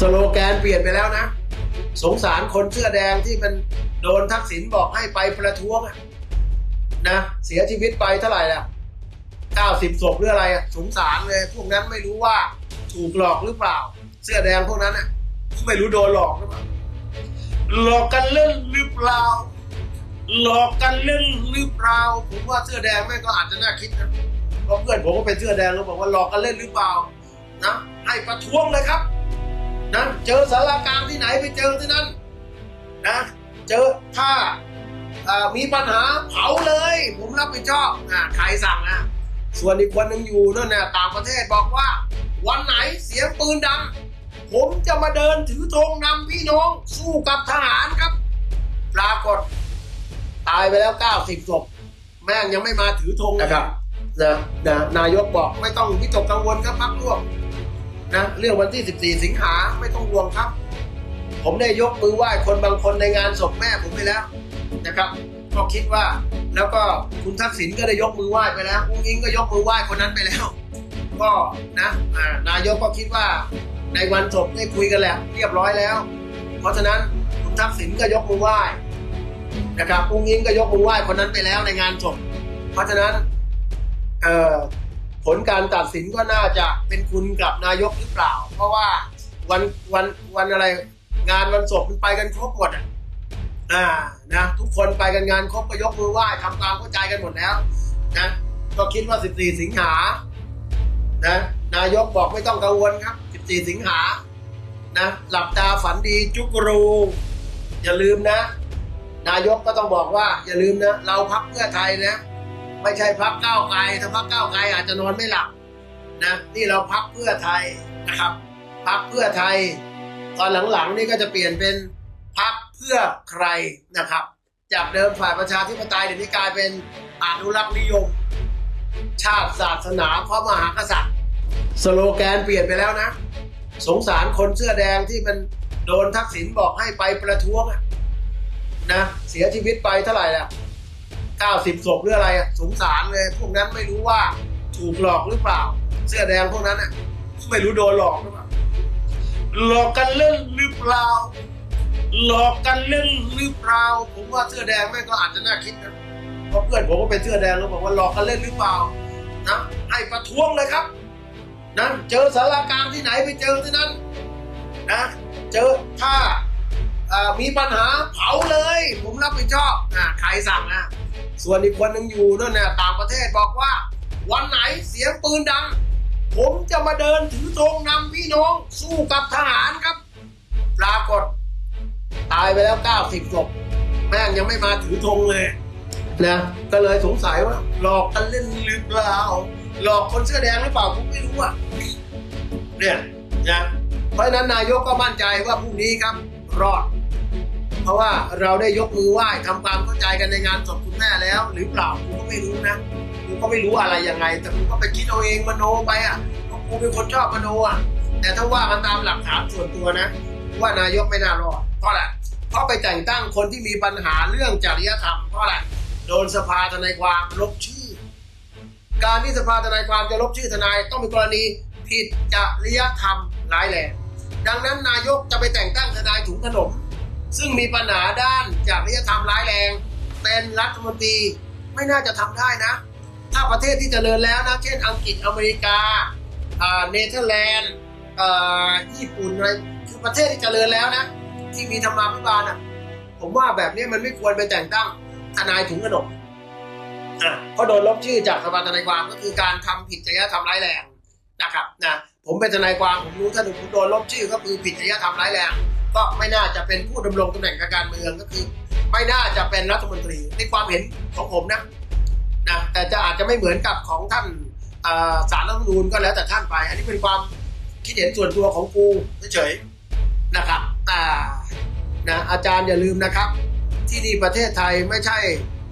สโลแกนเปลี่ยนไปแล้วนะ สงสารคนเสื้อแดงที่มันโดนทักษิณบอกให้ไปประท้วงอะนะเสียชีวิตไปเท่าไหร่ล่ะเก้าสิบศพหรืออะไรอะสงสารเลยพวกนั้นไม่รู้ว่าถูกหลอกหรือเปล่า เสื้อแดงพวกนั้นอะไม่รู้โดนหลอกหรือเปล่าหลอกกันเล่นหรือเปล่า หลอกกันเล่นหรือเปล่า ผมว่าเสื้อแดงแม่ก็อาจจะน่าคิดนะเพราะเพื่อนผมก็เป็นเสื้อแดงแล้วบอกว่าหลอกกันเล่นหรือเปล่านะให้ประท้วงเลยครับ นะเจอสารกลางที่ไหนไปเจอที่นั่นนะเจอถ้ามีปัญหาเผาเลย ผมรับผิดชอบใครสั่งนะส่วนอีกคนหนึ่งอยู่นั่นน่ะต่างประเทศบอกว่า วันไหนเสียงปืนดังผมจะมาเดินถือธงนำพี่น้องสู้กับทหารครับ ปรากฏ ตายไปแล้ว 90ศพแม่งยังไม่มาถือธงนะครับนะนะนายกบอกไม่ต้องวิตกกังวลครับพักร่วม นะเรื่องวันที่ 14 สิงหาไม่ต้องห่วงครับ ผมได้ยกมือไหว้คนบางคนในงานศพแม่ผมไปแล้วนะครับก็คิดว่าแล้วก็คุณทักษิณก็ได้ยกมือไหว้ไปแล้วอุ้งอิงก็ยกมือไหว้คนนั้นไปแล้ว ก็นะนายกก็คิดว่าในวันศพได้คุยกันแหละเรียบร้อยแล้ว เพราะฉะนั้นคุณทักษิณก็ยกมือไหว้นะครับอุ้งอิงก็ยกมือไหว้คนนั้นไปแล้วในงานศพเพราะฉะนั้นเอ่อ ผลการตัดสินก็น่าจะเป็นคุณกับนายกหรือเปล่า เพราะว่าวันวันวันอะไรงานวันศพมันไปกันครบหมดอะอ่านะทุกคนไปกันงานครบก็ยกมือไหว้ทำความเข้าใจกันหมดแล้วนะก็คิดว่า 14 สิงหานะนายกบอกไม่ต้องกังวลครับ 14 สิงหานะหลับตาฝันดีจุกรู อย่าลืมนะ นายกก็ต้องบอกว่า อย่าลืมนะ เราพักเพื่อไทยนะ ไม่ใช่พักก้าวไกลถ้าพักก้าวไกลอาจจะนอนไม่หลับนะนี่เราพักเพื่อไทยนะครับพักเพื่อไทย ตอนหลังๆนี่ก็จะเปลี่ยนเป็นพักเพื่อใครนะครับ จากเดิมฝ่ายประชาธิปไตยเดี๋ยวนี้กลายเป็นอนุรักษ์นิยม ชาติศาสนาพระมหากษัตริย์ สโลแกนเปลี่ยนไปแล้วนะ สงสารคนเสื้อแดงที่มันโดนทักษิณบอกให้ไปประท้วงนะเสียชีวิตไปเท่าไหร่ล่ะ เก้าสิบศพหรืออะไรอะสงสารเลยพวกนั้นไม่รู้ว่าถูกหลอกหรือเปล่า เสื้อแดงพวกนั้นอะไม่รู้โดนหลอกหรือเปล่าหลอกกันเล่นหรือเปล่า หลอกกันเล่นหรือเปล่า ผมว่าเสื้อแดงแม่งก็อาจจะน่าคิดนะเพราะเพื่อนผมก็เป็นเสื้อแดงแล้วบอกว่าหลอกกันเล่นหรือเปล่านะให้ประท้วงเลยครับนะเจอสารกลางที่ไหนไปเจอที่นั่นนะเจอถ้ามีปัญหาเผาเลย ผมรับผิดชอบนะใครสั่งนะ ส่วนอีกคนหนึ่งอยู่นั่นน่ะต่างประเทศบอกว่า วันไหนเสียงปืนดัง ผมจะมาเดินถือธงนำพี่น้องสู้กับทหารครับ ปรากฏ ตายไปแล้ว 90ศพแม่งยังไม่มาถือธงเลยนะก็เลยสงสัยว่า หลอกกันเล่นหรือเปล่าหลอกคนเสื้อแดงหรือเปล่าผมไม่รู้อะเนี่ยนะเพราะนั้นนายกก็มั่นใจว่าพรุ่งนี้ครับ รอด เพราะว่าเราได้ยกมือไหว้ทำความเข้าใจกันในงานศพคุณแม่แล้ว หรือเปล่ากูก็ไม่รู้นะกูก็ไม่รู้อะไรยังไง แต่กูก็ไปคิดเอาเองมโนไปอะเพราะกูเป็นคนชอบมโนอะแต่ถ้าว่ากันตามหลักฐานส่วนตัวนะ ว่านายกไม่น่ารอดเพราะอะไรเพราะไปแต่งตั้งคนที่มีปัญหาเรื่องจริยธรรมเพราะอะไรโดนสภาทนายความลบชื่อ การที่สภาทนายความจะลบชื่อทนายต้องมีกรณีผิดจริยธรรมร้ายแรงดังนั้นนายกจะไปแต่งตั้งทนายถุงขนม ซึ่งมีปัญหาด้านจริยธรรมร้ายแรง เป็นรัฐมนตรีไม่น่าจะทำได้นะ ถ้าประเทศที่เจริญแล้วนะ เช่นอังกฤษอเมริกาเนเธอร์แลนด์ญี่ปุ่นอะไรคือประเทศที่เจริญแล้วนะ ที่มีธรรมาภิบาลอะผมว่าแบบนี้มันไม่ควรไปแต่งตั้งทนายถุงขนมอะเพราะโดนลบชื่อจากสภาทนายความก็คือการทำผิดจริยธรรมร้ายแรงนะครับนะผมเป็นทนายความผมรู้ถ้าผมโดนลบชื่อก็คือผิดจริยธรรมร้ายแรง ก็ไม่น่าจะเป็นผู้ดำรงตำแหน่งทางการเมืองก็คือ ไม่น่าจะเป็นรัฐมนตรีในความเห็นของผมนะนะแต่จะอาจจะไม่เหมือนกับของท่านอ่าสารรัฐธรรมนูญก็แล้วแต่ท่านไป อันนี้เป็นความคิดเห็นส่วนตัวของกูเฉยๆนะครับอ่านะอาจารย์อย่าลืมนะครับ ที่นี่ประเทศไทยไม่ใช่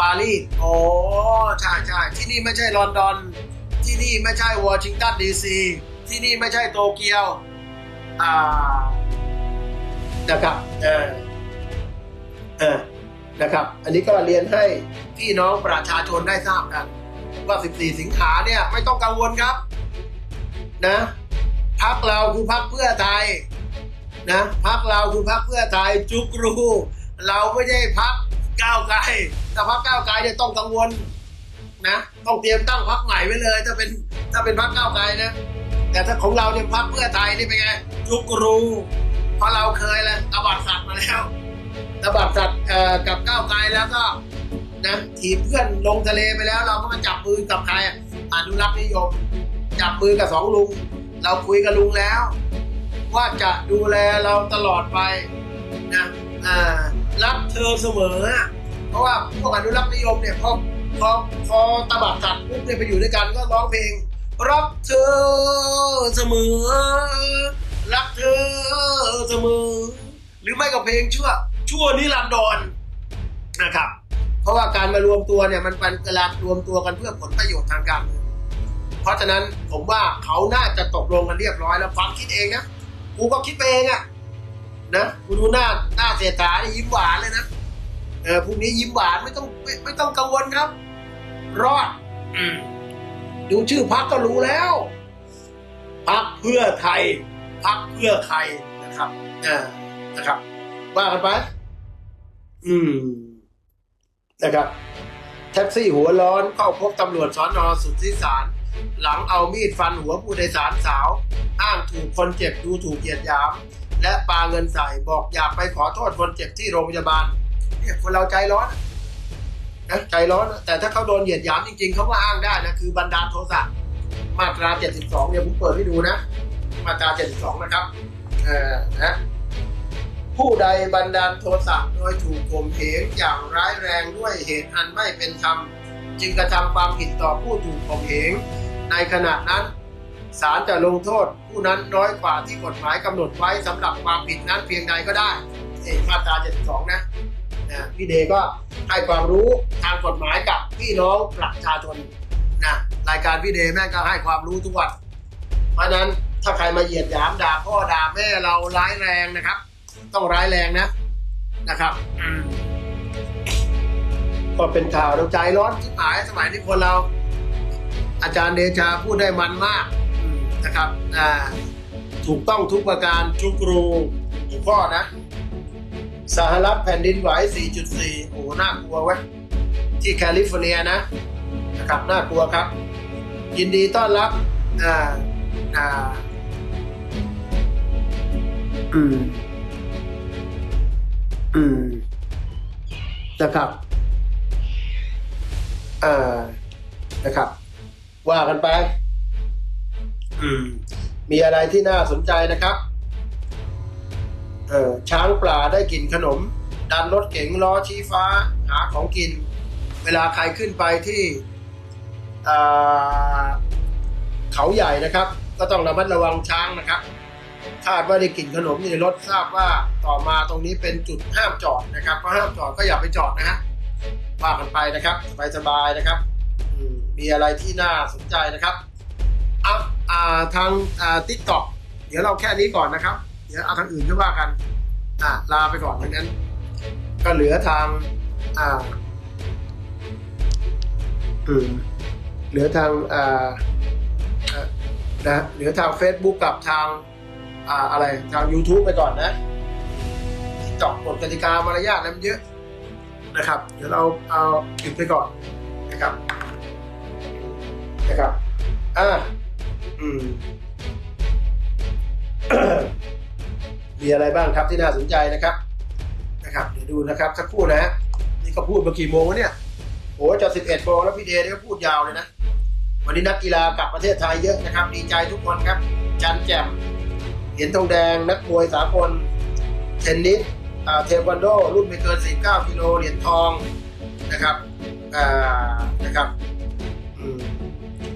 ปารีสโอ้ใช่ใช่ที่นี่ไม่ใช่ลอนดอน ที่นี่ไม่ใช่วอชิงตันดีซีที่นี่ไม่ใช่โตเกียวอ่า นะครับเออเออนะครับ อันนี้ก็เรียนให้พี่น้องประชาชนได้ทราบกัน ว่า 14 สิงหาเนี่ยไม่ต้องกังวลครับ นะพักเราคือพักเพื่อไทยนะพักเราคือพักเพื่อไทยจุกรูเราไม่ได้พักก้าวไกลแต่พักก้าวไกลเนี่ยต้องกังวลนะต้องเตรียมตั้งพักใหม่ไว้เลย ถ้าเป็นถ้าเป็นพักก้าวไกลนะ แต่ถ้าของเราเนี่ยพักเพื่อไทยนี่เป็นไงจุกรู เพราะเราเคยแล้วตบัดสัตว์มาแล้วตบัดสัตว์กับก้าวไกลแล้วก็นะถีบเพื่อนลงทะเลไปแล้ว เราก็มาจับมือกับใครอนุรักษ์นิยม จับมือกับสองลุง เราคุยกับลุงแล้ว ว่าจะดูแลเราตลอดไปนะรักเธอเสมอ เพราะว่าพวกอนุรักษ์นิยมเนี่ยพอพอพอตบัดสัตว์ปุ๊บเนี่ยไปอยู่ด้วยกันก็ร้องเพลงรักเธอเสมอ รักเธอเสมอ หรือไม่ก็เพลงชั่ว ชั่วนิรันดรนะครับ เพราะว่าการมารวมตัวเนี่ยมันเป็นการรวมตัวกันเพื่อผลประโยชน์ทางการเมืองเพราะฉะนั้นผมว่าเขาน่าจะตกลงกันเรียบร้อยแล้วความคิดเองนะกูก็คิดไปเองอะนะกูดูหน้าหน้าเสียตานี่ยิ้มหวานเลยนะเออพรุ่งนี้ยิ้มหวานไม่ต้องไม่ไม่ต้องกังวลครับ รอดอดูชื่อพักก็รู้แล้วพักเพื่อไทย พักเพื่อใครนะครับอ่านะครับว่ากันไปอืม นะครับ แท็กซี่หัวร้อนเข้าพบตำรวจสอนอสุทธิสาร หลังเอามีดฟันหัวผู้โดยสารสาว อ้างถูกคนเจ็บดูถูกเหยียดหยาม และปาเงินใส่บอกอยากไปขอโทษคนเจ็บที่โรงพยาบาลเนี่ยคนเราใจร้อนนะใจร้อน แต่ถ้าเขาโดนเหยียดหยามจริงๆเขาก็อ้างได้นะ คือบันดาลโทสะมาตรา 72 เนี่ยผมเปิดให้ดูนะ มาตรา72 นะครับเออนะผู้ใดบันดาลโทสะโดยถูกข่มเหงอย่างร้ายแรงด้วยเหตุอันไม่เป็นธรรม จึงกระทำความผิดต่อผู้ถูกข่มเหงในขณะนั้นศาลจะลงโทษผู้นั้นน้อยกว่าที่กฎหมายกำหนดไว้สำหรับความผิดนั้นเพียงใดก็ได้เอ่มาตรา 72 นะนะพี่เดก็ให้ความรู้ทางกฎหมายกับพี่น้องประชาชนนะรายการพี่เดแม่งก็ให้ความรู้ทุกวัน เพราะนั้น ถ้าใครมาเหยียดหยามด่าพ่อด่าแม่เราร้ายแรงนะครับ ต้องร้ายแรงนะนะครับอืมก็เป็นข่าวใจร้อนที่หายสมัยนี้คนเรา อาจารย์เดชาพูดได้มันมากนะครับถูกต้องทุกประการจุกรูทุกข้อนะสหรัฐแผ่นดินไหว 4.4 โอ้น่ากลัวเว้ยที่แคลิฟอร์เนียนะนะครับน่ากลัวครับ ยินดีต้อนรับอ่าอ่า อืม อืม นะครับ อ่า นะครับ ว่ากันไป อืม มีอะไรที่น่าสนใจนะครับ เออช้างป่าได้กินขนม ดันรถเก๋งล้อชี้ฟ้า หาของกิน เวลาใครขึ้นไปที่อ่าเขาใหญ่นะครับ ก็ต้องระมัดระวังช้างนะครับ คาดว่าได้กลิ่นขนมอยู่ในรถทราบว่าต่อมาตรงนี้เป็นจุดห้ามจอดนะครับเพราะห้ามจอดก็อย่าไปจอดนะฮะว่ากันไปนะครับสบายๆนะครับมีอะไรที่น่าสนใจนะครับอะทางอ่าทิกตอกเดี๋ยวเราแค่นี้ก่อนนะครับ เดี๋ยวเอาทางอื่นก็ว่ากันอ่าลาไปก่อนดังนั้น ก็เหลือทางอ่าอืมเหลือทางอ่าอ่านะเหลือทาง Facebook กับทาง อ่าอะไรทาง YouTube ไปก่อนนะจอกกฎกติกามารยาทนั้นเยอะนะครับ เดี๋ยวเราเอาหยุดไปก่อนนะครับนะครับอ่าอืมมีอะไรบ้างครับที่น่าสนใจนะครับ นะครับ เดี๋ยวดูนะครับสักครู่นะนี่ก็พูดเมากี่โมงวะเนี่ยโอ้จะสิบเอ็ดโมงแล้วพี่เดย์ก็พูดยาวเลยนะ วันนี้นักกีฬากลับประเทศไทยเยอะนะครับ ดีใจทุกคนครับ จันแจ่ม เหรียญทองแดง นักมวยสากล เทนนิสเทควันโด รุ่นไม่เกิน 49กิโลเหรียญทองนะครับนะครับ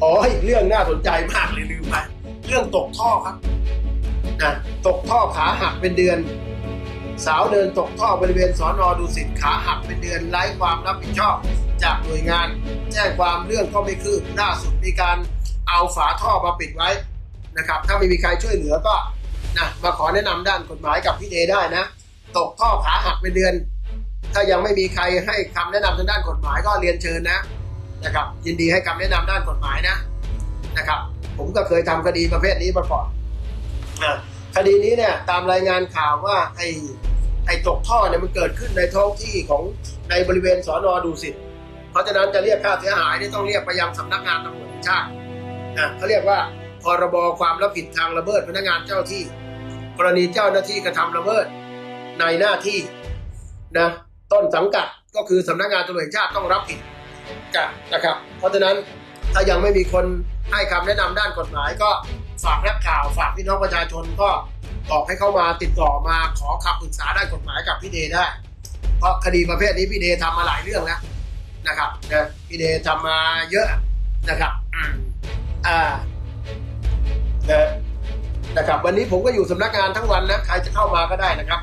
อ๋ออีกเรื่องน่าสนใจมากเลยลืมไปเรื่องตกท่อครับนะตกท่อขาหักเป็นเดือน สาวเดินตกท่อบริเวณสอนอดูสิตขาหักเป็นเดือนไร้ความรับผิดชอบ จากหน่วยงาน แจ้งความเรื่องก็ไม่คืบล่าสุดมีการเอาฝาท่อมาปิดไว้นะครับ ถ้าไม่มีใครช่วยเหลือก็ นะมาขอแนะนำด้านกฎหมายกับพี่เดได้นะ ตกท่อขาหักเป็นเดือน ถ้ายังไม่มีใครให้คำแนะนำทางด้านกฎหมายก็เรียนเชิญนะนะครับยินดีให้คำแนะนำด้านกฎหมายนะนะครับ ผมก็เคยทำคดีประเภทนี้มาก่อนคดีนี้เนี่ยตามรายงานข่าวว่าไอ้ไอ้ตกท่อเนี่ยมันเกิดขึ้นในท้องที่ของในบริเวณสอนอดูสิตเพราะฉะนั้นจะเรียกค่าเสียหายนี่ต้องเรียกไปยังสำนักงานตำรวจแห่งชาตินะเขาเรียกว่าพรบความรับผิดทางละเมิดพนักงานเจ้าที่ กรณีเจ้าหน้าที่กระทำละเมิดในหน้าที่นะต้นสังกัดก็คือสำนักงานตำรวจแห่งชาติต้องรับผิดกันนะครับ เพราะฉะนั้นถ้ายังไม่มีคนให้คำแนะนำด้านกฎหมายก็ฝากนักข่าวฝากพี่น้องประชาชนก็บอกให้เข้ามาติดต่อมาขอคำปรึกษาด้านกฎหมายกับพี่เดได้ เพราะคดีประเภทนี้พี่เดทำมาหลายเรื่องแล้วนะครับนะพี่เดทำมาเยอะนะครับอ่านะ นะครับ วันนี้ผมก็อยู่สำนักงานทั้งวันนะ ใครจะเข้ามาก็ได้นะครับ